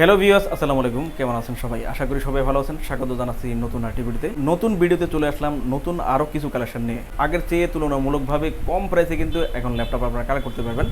Hello viewers আসসালামু আলাইকুম। কেমন আছেন সবাই? আশা করি সবাই ভালো আছেন। স্বাগত জানাচ্ছি নতুন ভিডিওতে নতুন ভিডিওতে চলে আসলাম, নতুন আরও কিছু কালেকশন নিয়ে। আগের চেয়ে তুলনামূলকভাবে কম প্রাইসে কিন্তু এখন ল্যাপটপ আপনারা কালেক্ট করতে পারবেন।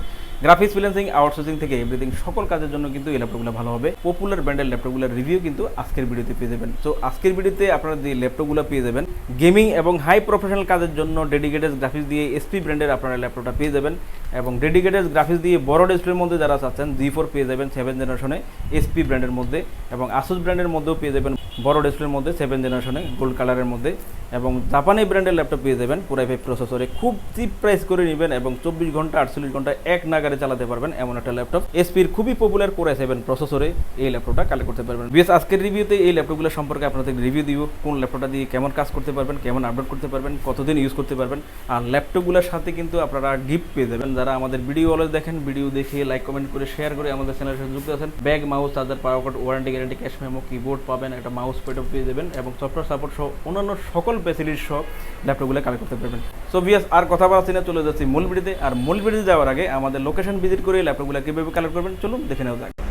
গ্রাফিক্স ফ্রিল্যান্সিং আউটসোর্সিং থেকে এভরিথিং সকল কাজের জন্য কিন্তু এই ল্যাপটপগুলো ভালো হবে। পপুলার ব্র্যান্ডের ল্যাপটপগুলোর রিভিউ কিন্তু আজকের ভিডিওতে পেয়ে যাবেন। তো আজকের ভিডিওতে আপনারা যে ল্যাপটপগুলো পেয়ে যাবেন গেমিং এবং হাই প্রফেশনাল কাজের জন্য ডেডিকেটেড গ্রাফিক্স দিয়ে এসপি ব্র্যান্ডের আপনারা ল্যাপটপটা পেয়ে যাবেন। এবং ডেডিকেটেড গ্রাফিক্স দিয়ে বড় ডিসপ্লের মধ্যে যারা চাচ্ছেন জি ফোর পেয়ে যাবেন সেভেন জেনারেশনে এসপি ব্র্যান্ডের মধ্যে এবং আসুস ব্র্যান্ডের মধ্যেও পেয়ে যাবেন বড় ডিসপ্লের মধ্যে সেভেন জেনারেশনে গোল্ড কালারের মধ্যে এবং জাপানি ব্র্যান্ডের ল্যাপটপ পেয়ে যাবেন পুরাই ফাইভ প্রসেসরে খুব চিপ প্রাইস করে নেবেন এবং চব্বিশ ঘণ্টা, আটচল্লিশ ঘণ্টা এক নাগারে চালাতে পারবেন এমন একটা ল্যাপটপ এসপির খুবই পপুলার কোরাই সেভেন প্রসেসরে এই ল্যাপটপটা কালেক্ট করতে পারবেন। বিএস আজকের রিভিউতে এই ল্যাপটপগুলো সম্পর্কে আপনাদের রিভিউ দিব, কোন ল্যাপটপটা দিয়ে কেমন কাজ করতে পারবেন, কেমন আপডেট করতে পারবেন, কতদিন ইউজ করতে পারবেন, আর ল্যাপটপগুলোর সাথে কিন্তু আপনারা গিফট পেয়ে যাবেন। যারা আমাদের ভিডিও অলওয়েজ দেখেন ভিডিও দেখে লাইক কমেন্ট করে শেয়ার করে আমাদের চ্যানেলের সাথে যুক্ত আছেন bag mouse charger power card warranty guarantee cash memo keyboard পাবেন, একটা মাউস প্যাডও পেয়ে দেবেন এবং সফটওয়্যার সাপোর্ট সহ অন্যান্য সকল ফ্যাসিলিটি সহ ল্যাপটপগুলো কালেক্ট করতে পারবেন। সো বিয়াস আর কথা বলা না, চলে যাচ্ছি মূল ভিডিওতে আর মূল ভিডিওতে যাওয়ার আগে আমাদের লোকেশন ভিজিট করে ল্যাপটপগুলো কীভাবে কালেক্ট করবেন, চলুন দেখে নেওয়া যাক।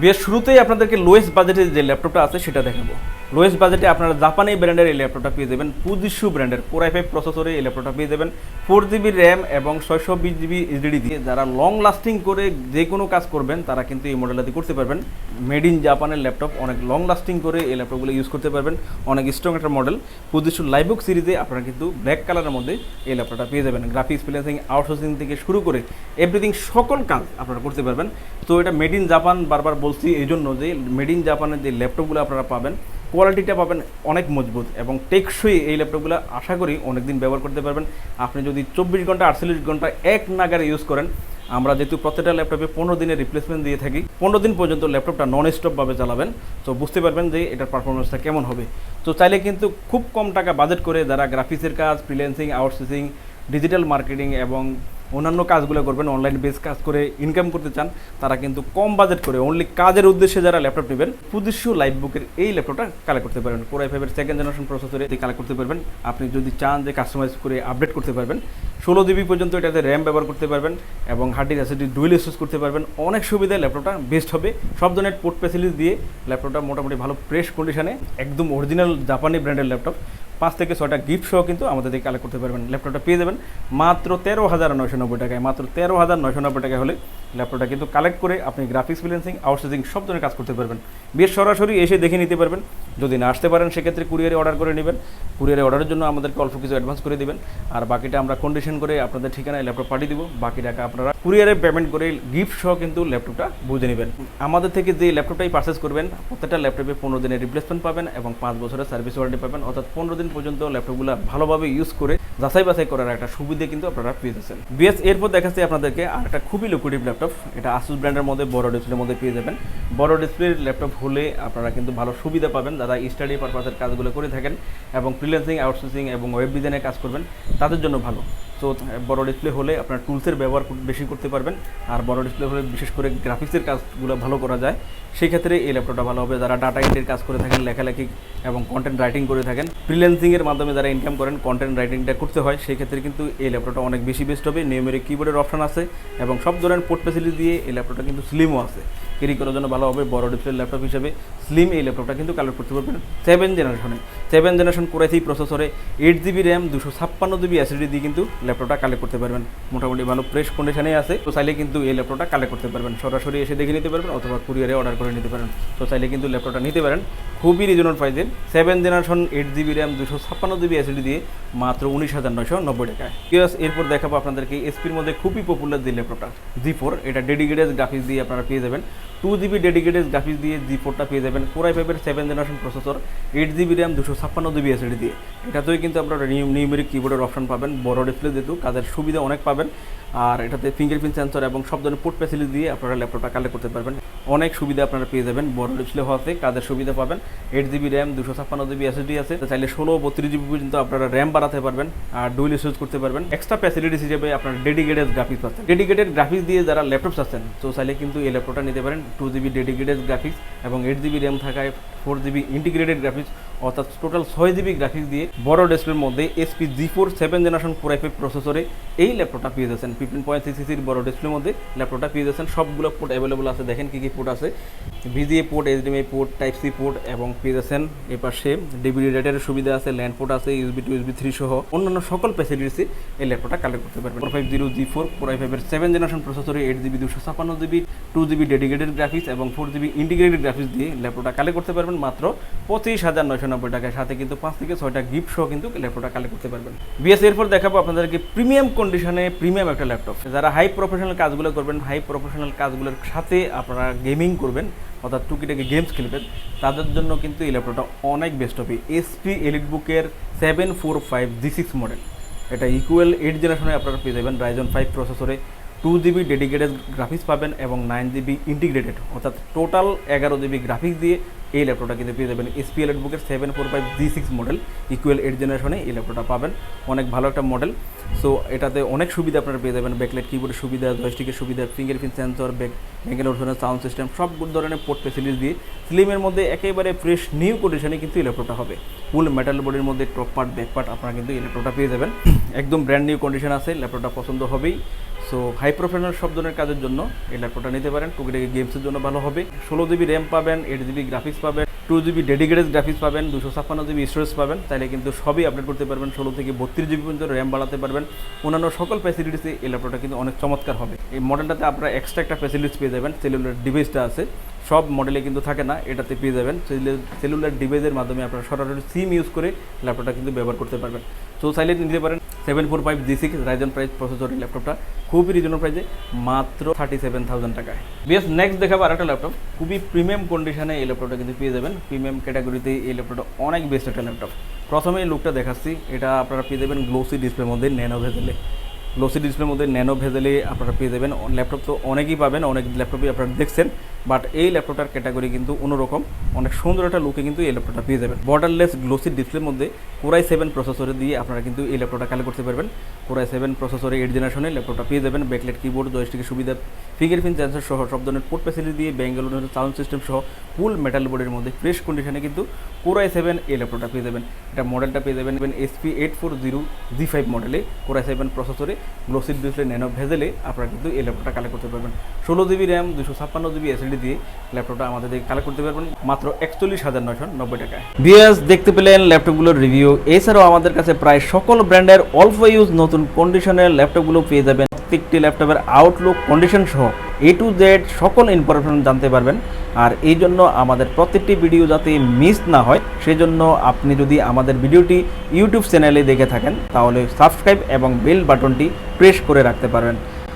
বিয়ের শুরুতেই আপনাদেরকে লোয়েস্ট বাজেটে যে ল্যাপটপটা আছে সেটা দেখাবো। লোয়েস্ট বাজেটে আপনারা জাপানি ব্র্যান্ডের এই ল্যাপটপটা পেয়ে যাবেন পুজিশু ব্র্যান্ডের ফোর আই ফাইভ প্রসেসরে এই ল্যাপটপটা পেয়ে যাবেন ফোর জিবি র্যাম এবং ছয়শো বিশ জিবি এইচডিডি দিয়ে যারা লং লাস্টিং করে যে কোনো কাজ করবেন, তারা কিন্তু এই মডেলটা করতে পারবেন। মেড ইন জাপানের ল্যাপটপ অনেক লং লাস্টিং করে এই ল্যাপটপগুলো ইউজ করতে পারবেন, অনেক স্ট্রং একটা মডেল পুজিশু লাইবুক সিরিজে আপনারা কিন্তু ব্ল্যাক কালারের মধ্যে এই ল্যাপটপটা পেয়ে যাবেন। গ্রাফিক্স ফ্রিল্যান্সিং আউটসোর্সিং থেকে শুরু করে এভরিথিং সকল কাজ আপনারা করতে পারবেন। তো এটা মেড ইন জাপান বারবার বলছি এই জন্য যে মেড ইন জাপানের যে ল্যাপটপগুলো আপনারা পাবেন কোয়ালিটিটা পাবেন অনেক মজবুত এবং টেকসই এই ল্যাপটপগুলো আশা করি অনেক দিন ব্যবহার করতে পারবেন। আপনি যদি চব্বিশ ঘণ্টা, আটচল্লিশ ঘণ্টা এক নাগারে ইউজ করেন, আমরা যেহেতু প্রত্যেকটা ল্যাপটপে পনেরো দিনের রিপ্লেসমেন্ট দিয়ে থাকি, পনেরো দিন পর্যন্ত ল্যাপটপটা নন স্টপভাবে চালাবেন। তো বুঝতে পারবেন যে এটার পারফরমেন্সটা কেমন হবে। তো চাইলে কিন্তু খুব কম টাকা বাজেট করে যারা গ্রাফিক্সের কাজ ফ্রিল্যান্সিং আউটসোর্সিং ডিজিটাল মার্কেটিং এবং অন্যান্য কাজগুলো করবেন অনলাইন বেস কাজ করে ইনকাম করতে চান, তারা কিন্তু কম বাজেট করে অনলি কাজের উদ্দেশ্যে যারা ল্যাপটপ নেবেন পুদিশু লাইভ বুকের এই ল্যাপটপটা কালেক্ট করতে পারবেন। কোরাই ফাইভের সেকেন্ড জেনারেশন প্রসেসরে কালেক্ট করতে পারবেন। আপনি যদি চান যে কাস্টমাইজ করে আপডেট করতে পারবেন, ষোলো জিবি পর্যন্ত এটাতে র্যাম ব্যবহার করতে পারবেন এবং হার্ড অ্যাসিডি ডুয়েল ইউজ করতে পারবেন। অনেক সুবিধায় ল্যাপটপটা বেস্ট হবে। সব ধরনের পোর্ট ফ্যাসিলিটি দিয়ে ল্যাপটপটা মোটামুটি ভালো ফ্রেশ কন্ডিশনে একদম অরিজিনাল জাপানি ব্র্যান্ডের ল্যাপটপ পাঁচ থেকে ছয়টা গিফট সহ কিন্তু আমাদের থেকে কালেক্ট করতে পারবেন। ল্যাপটপটা পেয়ে যাবেন মাত্র তেরো হাজার নয়শো নব্বই টাকায়। মাত্র তেরো হাজার নয়শো নব্বই টাকা হলে ল্যাপটপটা কিন্তু কালেক্ট করে আপনি গ্রাফিক্স ফ্রিল্যান্সিং আউটসোর্সিং সব ধরনের কাজ করতে পারবেন। বেশ সরাসরি এসে দেখে নিতে পারবেন। যদি না আসতে পারেন, সেক্ষেত্রে কুরিয়ারে অর্ডার করে নেবেন। কুরিয়ারে অর্ডারের জন্য আমাদেরকে অল্প কিছু অ্যাডভান্স করে দেবেন। আর বাকিটা আমরা কন্ডিশন করে আপনাদের ঠিকানায় ল্যাপটপ পাঠিয়ে দিব। বাকি টাকা আপনারা কুরিয়ারে পেমেন্ট করে গিফট সহ কিন্তু ল্যাপটপটা বুঝে নেবেন। আমাদের থেকে যে ল্যাপটপটাই পারচেস করবেন, প্রত্যেকটা ল্যাপটপে পনেরো দিনের রিপ্লেসমেন্ট পাবেন এবং পাঁচ বছরের সার্ভিস ওয়ারেন্টি পাবেন। অর্থাৎ পনেরো দিন পর্যন্ত ল্যাপটপগুলো ভালোভাবে ইউজ করে যাচাই বাছাই করার একটা সুবিধা কিন্তু আপনারা পেয়ে যাচ্ছেন। বিএস এরপর দেখাচ্ছি আপনাদেরকে আর একটা খুবই লুকুটিভ ল্যাপটপ। এটা আসুস ব্র্যান্ডের মধ্যে, বড় ডিসপ্লের মধ্যে পেয়ে যাবেন। বড় ডিসপ্লের ল্যাপটপ হলে আপনারা কিন্তু ভালো সুবিধা পাবেন। যারা স্টাডি পারপাসের কাজগুলো করে থাকেন এবং ফ্রিল্যান্সিং আউটসোর্সিং এবং ওয়েব ডিজাইনের কাজ করবেন, তাদের জন্য ভালো। তো বড় ডিসপ্লে হলে আপনার টুলসের ব্যবহার বেশি করতে পারবেন। আর বড় ডিসপ্লে হলে বিশেষ করে গ্রাফিক্সের কাজগুলো ভালো করা যায়। সেই ক্ষেত্রে এই ল্যাপটপটা ভালো হবে। যারা ডাটা এন্ট্রির কাজ করে থাকেন, লেখালেখি এবং কন্টেন্ট রাইটিং করে থাকেন ফ্রিল্যান্সিংয়ের মাধ্যমে যারা ইনকাম করেন কন্টেন্ট রাইটিংটা করতে হয়। সেই ক্ষেত্রে কিন্তু এই ল্যাপটপটা অনেক বেশি বেস্ট হবে। নিউমেরিক কিবোর্ডের অপশান আছে এবং সব ধরনের পোর্ট ফেসিলিটি দিয়ে এই ল্যাপটপটা কিন্তু স্লিমও আছে। ক্যারি করার জন্য ভালো হবে, বড় ডিসপ্লে, ল্যাপটপ হিসেবে। স্লিম এই ল্যাপটপটা কিন্তু কালেক্ট করতে পারবেন সেভেন জেনারেশনে seven generation core i three প্রসেসরে এইট জিবি র্যাম দুশো ছাপ্পান্ন জিবি অ্যাসিডি দিয়ে কিন্তু ল্যাপটপটা কালেক্ট করতে পারবেন। মোটামুটি ভালো ফ্রেশ কন্ডিশনে আছে। তো চাইলে কিন্তু এই ল্যাপটপটা কালেক্ট করতে পারবেন। সরাসরি এসে দেখে নিতে পারবেন অথবা কুরিয়ারে অর্ডার করে নিতে পারেন। তো চাইলে কিন্তু ল্যাপটপটা নিতে পারেন। খুবই রিজনেবল প্রাইসে seven generation eight GB RAM দুশো ছাপ্পান্ন জিবি অ্যাসিডি দিয়ে মাত্র উনিশ হাজার নয়শো নব্বই টাকায়। এরপর দেখাবো আপনাদেরকে এসপির মধ্যে খুবই পপুলার যে ল্যাপটপটা জি ফোর এটা ডেডিকেটেড গ্রাফিক্স দিয়ে আপনারা পেয়ে যাবেন। টু জিবি ডেডিকেটেড গ্রাফিক্স দিয়ে জি ফোরটা পেয়ে যাবেন। কোরাই ফাইভের seven generation processor eight GB RAM দুশো ছাপ্পান্ন জিবি এসএডি দিয়ে। এটাতেই কিন্তু আপনারা নিউমেরিক কিবোর্ডের অপশন পাবেন। বড় ডিসপ্লে যেহেতু, কাজের সুবিধা অনেক পাবেন। আর এটাতে ফিঙ্গারপ্রিন্ট সেন্সর এবং সব ধরনের পোর্ট ফ্যাসিলিটি দিয়ে আপনারা ল্যাপটপটা কালেক্ট করতে পারবেন। অনেক সুবিধা আপনারা পেয়ে যাবেন। বড় ডিসপ্লে হওয়াতে কাজের সুবিধা পাবেন। এইট জিবি র্যাম দুশো ছাপ্পান্ন জিবি এসএসডি আছে। চাইলে ষোলো বত্রিশ জিবি পর্যন্ত আপনারা র্যাম বাড়াতে পারবেন আর ডুয়েল ইউজ করতে পারবেন। এক্সট্রা ফ্যাসিলিটিস হিসেবে আপনার ডেডিকেটেড গ্রাফিক্স পাচ্ছেন। ডেডিকেটেড গ্রাফিক্স দিয়ে যারা ল্যাপটপ চাচ্ছেন, তো চাইলে কিন্তু এই ল্যাপটপটা নিতে পারেন। টু জিবি ডেডিকেটেড গ্রাফিক্স এবং এইট জিবি র্যাম থাকায় ফোর জিবি ইন্টিগ্রেটেড গ্রাফিক্স অর্থাৎ টোটাল ছয় জিবি গ্রাফিক্স দিয়ে বড় ডিসপ্লের মধ্যে HP G four seven generation four F প্রসেসরে এই ল্যাপটপটা পেয়ে যাচ্ছেন। ফিফটিন পয়েন্ট সিক্স সিসির বড় ডিসপ্লের মধ্যে ল্যাপটপটা পেয়ে যাচ্ছেন। সবগুলো পোর্ট অ্যাভেলেবল আছে। দেখেন কী কী পোর্ট আছে। VGA port HDMI port type C port এবং পেয়ে যাচ্ছেন এ পাশে ডিভিডি রাইটারের সুবিধা আছে ল্যান্ড পোর্ট আছে ইউসবি টু ইউসবি থ্রি সহ অন্যান্য সকল ফ্যাসিলিটিসে এই ল্যাপটপটা কালেক্ট করতে পারবেন। Four five zero G four four I ফাইভের সেভেন জেনারেশন প্রসেসরে এইট জিবি দুশো ছাপ্পান্ন GB two GB dedicated graphics এবং ফোর জিবি ইন্টিগ্রেটেড গ্রাফিক্স দিয়ে ল্যাপটপটা কালেক্ট করতে পারবেন। মাত্র পঁচিশ হাজার নয়শো নব্বই টাকার সাথে কিন্তু পাঁচ থেকে ছয়টা গিফট সহ কিন্তু ল্যাপটপটা কালেক্ট করতে পারবেন। বিএস, এরপর দেখাবো আপনাদেরকে প্রিমিয়াম কন্ডিশনে প্রিমিয়াম একটা ল্যাপটপ যারা হাই প্রফেশনাল কাজগুলো করবেন হাই প্রফেশনাল কাজগুলোর সাথে আপনারা গেমিং করবেন অর্থাৎ টুকিটাকি গেমস খেলবেন, তাদের জন্য কিন্তু এই ল্যাপটপটা অনেক বেস্ট হবে এসপি এলিট বুকের seven four five G six model এটা ইকুয়াল এইট জেনারেশনে আপনারা পেয়ে যাবেন রাইজন ফাইভ প্রসেসরে টু জিবি ডেডিকেটেড গ্রাফিক্স পাবেন এবং নাইন জিবি ইন্টিগ্রেটেড অর্থাৎ টোটাল এগারো জিবি গ্রাফিক্স দিয়ে এই ল্যাপটপটা কিন্তু পেয়ে যাবেন এসপিএল বুকের seven four five G six model equal eight জেনারেশনে এই ল্যাপটপটা পাবেন। অনেক ভালো একটা মডেল সো এটাতে অনেক সুবিধা আপনারা পেয়ে যাবেন। ব্যাকলাইট কিবোর্ডের সুবিধা জয়স্টিকের সুবিধা ফিঙ্গারপ্রিন্ট সেন্সর ব্যাক ব্যাঙ্গেল ওরফানের সাউন্ড সিস্টেম সব ধরনের পোর্ট ফেসিলিটি দিয়ে স্লিমের মধ্যে একেবারে ফ্রেশ নিউ কন্ডিশনে কিন্তু এই ল্যাপটপটা হবে। ফুল মেটাল বডির মধ্যে টপ পার্ট ব্যাক পার্ট আপনারা কিন্তু এই ল্যাপটপটা পেয়ে যাবেন। একদম ব্র্যান্ড নিউ কন্ডিশন আছে, ল্যাপটপটা পছন্দ হবেই। সো হাই প্রফেশনাল সব ধরনের কাজের জন্য এই ল্যাপটপটা নিতে পারেন। টুকিটাকি গেমসের জন্য ভালো হবে। ষোলো জিবি র্যাম পাবেন এইট জিবি গ্রাফিক্স পাবেন টু জিবি ডেডিকেটেড গ্রাফিক্স পাবেন, দুশো ছাপ্পান্ন জিবি স্টোরেজ পাবেন। তাহলে কিন্তু সবই আপডেট করতে পারবেন। ষোলো থেকে বত্রিশ জিবি পর্যন্ত র্যাম বাড়াতে পারবেন। অন্যান্য সকল ফ্যাসিলিটিসে এই ল্যাপটপটা কিন্তু অনেক চমৎকার হবে। এই মডেলটাতে আপনারা এক্সট্রা একটা ফ্যাসিলিটিস পেয়ে যাবেন। সেলুলার ডিভাইসটা আছে। সব মডেলে কিন্তু থাকে না, এটাতে পেয়ে যাবেন। সেলুলার ডিভাইসের মাধ্যমে আপনারা সরাসরি সিম ইউজ করে ল্যাপটপটা কিন্তু ব্যবহার করতে পারবেন। সো চাইলে নিতে পারেন। Seven four five G six Ryzen price processor এই ল্যাপটপটা খুবই রিজনেবল প্রাইসে মাত্র থার্টি সেভেন থাউজেন্ড টাকায়। বেশ নেক্সট দেখাবো আরেকটা ল্যাপটপ খুবই প্রিমিয়াম কন্ডিশনে এই ল্যাপটপটা কিন্তু পেয়ে যাবেন। প্রিমিয়াম ক্যাটাগরিতে এই ল্যাপটপটা অনেক বেস্ট একটা ল্যাপটপ প্রথমে লুকটা দেখাচ্ছি। এটা আপনারা পেয়ে যাবেন গ্লোসি ডিসপ্লের মধ্যে ন্যানো ভেজেলে গ্লোসি ডিসপ্লের মধ্যে ন্যানো ভেজেলে আপনারা পেয়ে যাবেন। ল্যাপটপ তো অনেকেই পাবেন, অনেক ল্যাপটপই আপনারা দেখছেন। বাট এই ল্যাপটপটার ক্যাটাগরি কিন্তু অন্যরকম। অনেক সুন্দর একটা লুকে কিন্তু এই ল্যাপটপটা পেয়ে যাবেন। বর্ডারলেস গ্লোসি ডিসপ্লের মধ্যে কোরাই সেভেন প্রসেসরে দিয়ে আপনারা কিন্তু এই ল্যাপটপটা কালেক্ট করতে পারবেন। কোরাই সেভেন প্রসেসরে এইট জেনারেশনে ল্যাপটপটা পেয়ে যাবেন। ব্যাকলেট কিবোর্ড জয়স্টিকের সুবিধা ফিঙ্গারপ্রিন্ট সেন্সর সহ সব ধরনের পোর্ট ফ্যাসিলিটি দিয়ে ব্যাঙ্গালোর সাউন্ড সিস্টেম সহ ফুল মেটাল বোর্ডের মধ্যে ফ্রেশ কন্ডিশনে কিন্তু কোরাই সেভেন এই ল্যাপটপটা পেয়ে যাবেন। এটা মডেলটা পেয়ে যাবেন HP eight four zero G five মডেলে কোরাই সেভেন প্রসেসরে গ্লোসি ডিসপ্লে ন্যানো ভেজেলে আপনারা কিন্তু এই ল্যাপটপটা কালেক্ট করতে পারবেন। ষোলো জিবি র্যাম দুশো ছাপ্পান্ন জিবি এসএসডি দিয়ে ল্যাপটপটা আমাদের থেকে কালেক্ট করতে পারবেন মাত্র একচল্লিশ হাজার নয়শো নব্বই টাকায়। বিএস দেখতে পেলেন ল্যাপটপগুলোর রিভিউ এছাড়াও আমাদের কাছে প্রায় সকল ব্র্যান্ডের অল্প ইউজ নতুন কন্ডিশনের ল্যাপটপগুলো পেয়ে যাবেন। প্রত্যেকটি ল্যাপটপের আউটলুক কন্ডিশন সহ এ টু জেড সকল ইনফরমেশন জানতে পারবেন। আর এই জন্য আমাদের প্রত্যেকটি ভিডিও যাতে মিস না হয়, সেজন্য আপনি যদি আমাদের ভিডিওটি ইউটিউব চ্যানেলে দেখে থাকেন, তাহলে সাবস্ক্রাইব এবং বেল বাটনটি প্রেস করে রাখতে পারবেন।